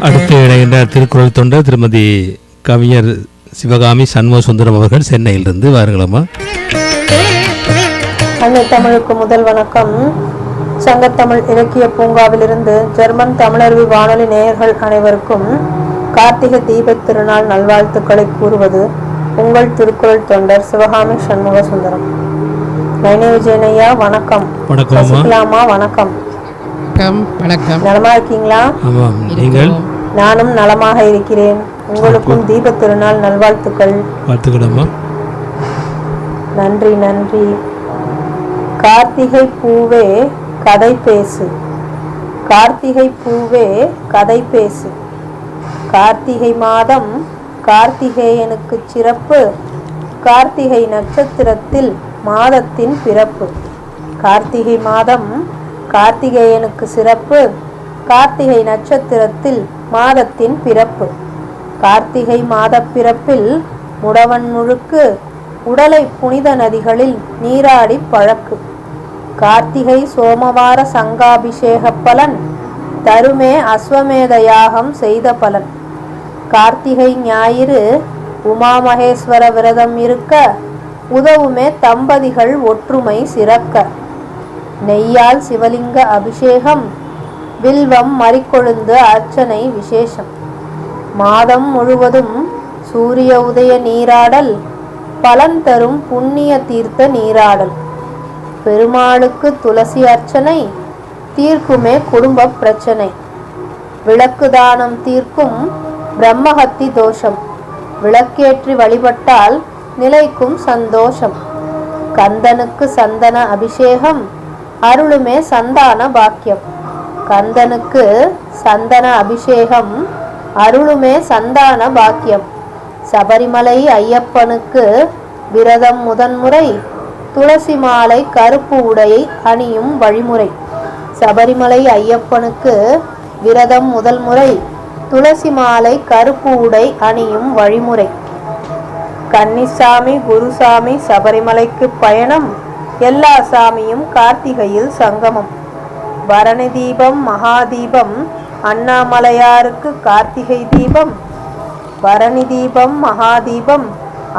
அடுத்து இணைகின்ற திருக்குறள் தொண்டர் திருமதி கவிஞர் சிவகாமி சண்முக சுந்தரம் அவர்கள் சென்னையிலிருந்து வாருங்களம்மா. அன்னை தமிழுக்கு முதல் வணக்கம். சங்கத்தமிழ் இலக்கிய பூங்காவிலிருந்து ஜெர்மன் தமிழருவி வானொலி நேயர்கள் அனைவருக்கும் கார்த்திகை தீபத் திருநாள் நல்வாழ்த்துக்களை கூறுவது உங்கள் திருக்குறள் தொண்டர் சிவகாமி சண்முக சுந்தரம் நைனி விஜயனையா வணக்கம். வணக்கம் வணக்கம். வணக்கம் வணக்கம். நலமா இருக்கீங்களா? ஆமாம் நீங்கள்? நானும் நலமாக இருக்கிறேன். உங்களுக்கும் தீபத் திருநாள் நல்வாழ்த்துக்கள். வாழ்த்துக்களம்மா நன்றி நன்றி. கார்த்திகை பூவே கதை பேசு. கார்த்திகை பூவே கதை பேசு. கார்த்திகை மாதம் கார்த்திகேயனுக்கு சிறப்பு. கார்த்திகை நட்சத்திரத்தில் மாதத்தின் பிறப்பு. கார்த்திகை மாதம் கார்த்திகேயனுக்கு சிறப்பு கார்த்திகை நட்சத்திரத்தில் மாதத்தின் பிறப்பு. கார்த்திகை மாதப் பிறப்பில் முடவன் முழுக்கு உடலை புனித நதிகளில் நீராடி பழக்கு. கார்த்திகை சோமவார சங்காபிஷேக பலன் தருமே அஸ்வமேத யாகம் செய்த பலன். கார்த்திகை ஞாயிறு உமாமகேஸ்வர விரதம் இருக்க உதவுமே தம்பதிகள் ஒற்றுமை சிறக்க. நெய்யால் சிவலிங்க அபிஷேகம் வில்வம் மறிக்கொழுந்து அர்ச்சனை விசேஷம். மாதம் முழுவதும் சூரிய உதய நீராடல் பலன் தரும் புண்ணிய தீர்த்த நீராடல். பெருமாளுக்கு துளசி அர்ச்சனை தீர்க்குமே குடும்ப பிரச்சனை. விளக்கு தானம் தீர்க்கும் பிரம்மஹத்தி தோஷம். விளக்கேற்றி வழிபட்டால் நிலைக்கும் சந்தோஷம். கந்தனுக்கு சந்தன அபிஷேகம் அருளுமே சந்தான பாக்கியம். கந்தனுக்கு சந்தன அபிஷேகம் அருளுமே சந்தான பாக்கியம். சபரிமலை ஐயப்பனுக்கு விரதம் முதன்முறை துளசி மாலை கருப்பு உடையை அணியும் வழிமுறை. சபரிமலை ஐயப்பனுக்கு விரதம் முதல் முறை துளசி மாலை கருப்பு உடை அணியும் வழிமுறை. கன்னிசாமி குருசாமி சபரிமலைக்கு பயணம் எல்லா சாமியும் கார்த்திகையில் சங்கமம். பரணி தீபம் மகாதீபம் அண்ணாமலையாருக்கு கார்த்திகை தீபம் பரணி தீபம் மகாதீபம்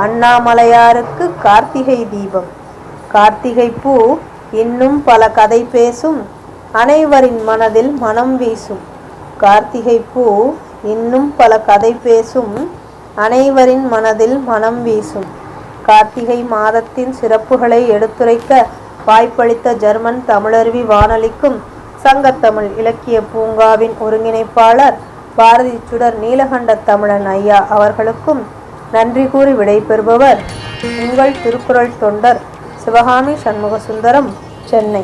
அண்ணாமலையாருக்கு கார்த்திகை தீபம். கார்த்திகை பூ இன்னும் பல கதை பேசும் அனைவரின் மனதில் மனம் வீசும். கார்த்திகை பூ இன்னும் பல கதை பேசும் அனைவரின் மனதில் மனம் வீசும். கார்த்திகை மாதத்தின் சிறப்புகளை எடுத்துரைக்க வாய்ப்பளித்த ஜெர்மன் தமிழருவி வானொலிக்கும் சங்கத்தமிழ் இலக்கிய பூங்காவின் ஒருங்கிணைப்பாளர் பாரதி சுடர் நீலகண்ட தமிழன் ஐயா அவர்களுக்கும் நன்றி கூறி விடைபெறுபவர் உங்கள் திருக்குறள் தொண்டர் சிவகாமி சண்முக சுந்தரம் சென்னை.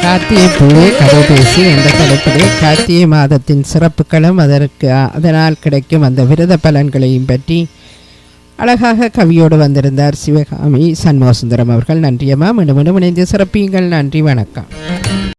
கார்த்திகை பூவே கதை பேசி என்ற தலைப்பிலே கார்த்திகை மாதத்தின் சிறப்புகளும் அதற்கு அதனால் கிடைக்கும் அந்த விரத பலன்களையும் பற்றி அழகாக கவியோடு வந்திருந்தார் சிவகாமி சண்முகசுந்தரம் அவர்கள். நன்றியம்மா மீண்டும் மீண்டும் இணைந்து சிறப்பியுங்கள். நன்றி. வணக்கம்.